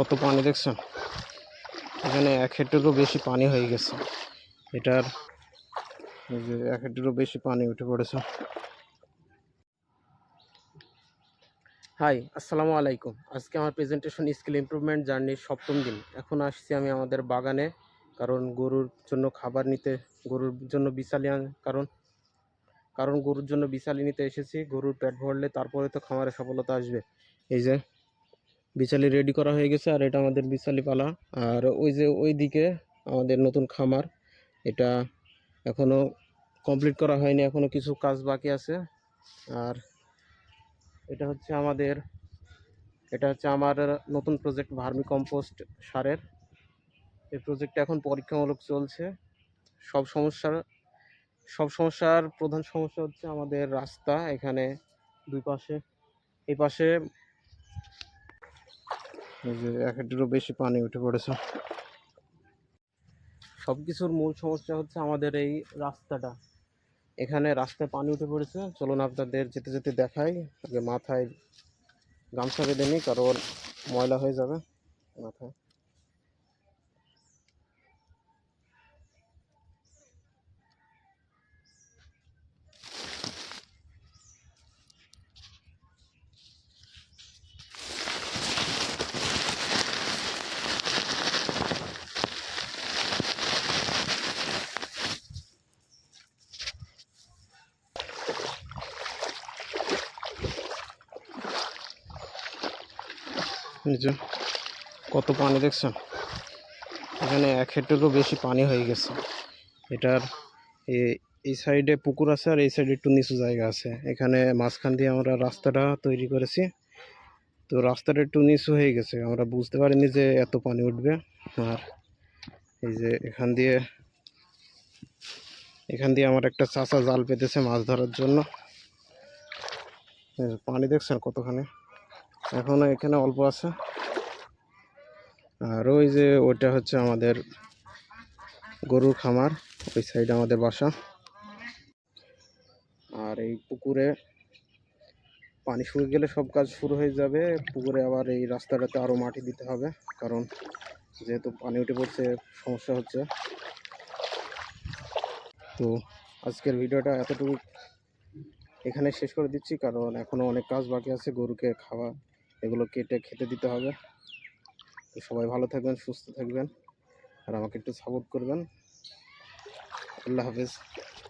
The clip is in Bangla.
কত পানি দেখছেন? এখানে এক হেক্টরও বেশি পানি হয়ে গেছে। এটার যে এক হেক্টরও বেশি পানি উঠে পড়েছে। হাই আসসালামু আলাইকুম। আজকে আমার প্রেজেন্টেশন স্কিল ইমপ্রুভমেন্ট জার্নির সপ্তম দিন। এখন আসছি আমি আমাদের বাগানে, কারণ গরুর জন্য খাবার নিতে, গরুর জন্য বিশালি কারণ কারণ গরুর জন্য বিশালি নিতে এসেছি। গরুর পেট ভরলে তারপরে তো খামারে সফলতা আসবে। এই যে বিচালি রেডি করা হয়ে গেছে, আর এটা আমাদের বিচালি পালা। আর ওই যে ওই দিকে আমাদের নতুন খামার, এটা এখনও কমপ্লিট করা হয়নি, এখনও কিছু কাজ বাকি আছে। আর এটা হচ্ছে আমাদের, এটা হচ্ছে আমার নতুন প্রজেক্ট ভার্মি কম্পোস্ট সারের। এই প্রজেক্টটা এখন পরীক্ষামূলক চলছে। সব সমস্যার সব সমস্যার প্রধান সমস্যা হচ্ছে আমাদের রাস্তা, এখানে দুই পাশে, এই পাশে যে এক একটিরও বেশি পানি উঠে পড়েছে। সব কিছুর মূল সমস্যা হচ্ছে আমাদের এই রাস্তাটা। এখানে রাস্তায় পানি উঠে পড়েছে। চলুন আপনাদের যেতে যেতে দেখাই মাথায় গামছা বেঁধে নিই, কারণ ময়লা হয়ে যাবে মাথায়। যে কত পানি দেখছেন? এখানে এক হেক্টরও বেশি পানি হয়ে গেছে। এটার এই সাইডে পুকুর আছে আর এই সাইডে একটু নিচু জায়গা আছে। এখানে মাঝখান দিয়ে আমরা রাস্তাটা তৈরি করেছি। তো রাস্তাটা একটু নিচু হয়ে গেছে। আমরা বুঝতে পারিনি যে এত পানি উঠবে। আর এই যে এখান দিয়ে এখান দিয়ে আমার একটা চাচা জাল পেতেছে মাছ ধরার জন্য। পানি দেখছেন কতখানি? এখনও এখানে অল্প আছে। আর ওই যে ওটা হচ্ছে আমাদের গরুর খামার, ওই সাইডে আমাদের বাসা। আর এই পুকুরে পানি শুকিয়ে গেলে সব কাজ শুরু হয়ে যাবে। পুকুরে আবার এই রাস্তাটাতে আরও মাটি দিতে হবে, কারণ যেহেতু পানি উঠে পড়ছে, সমস্যা হচ্ছে। তো আজকের ভিডিওটা এতটুকু এখানে শেষ করে দিচ্ছি, কারণ এখনও অনেক কাজ বাকি আছে গরুকে খাওয়া এগুলো কেটে খেতে দিতে হবে। তো সবাই ভালো থাকবেন, সুস্থ থাকবেন। আর আমাকে একটু সাপোর্ট করবেন। আল্লাহ হাফেজ।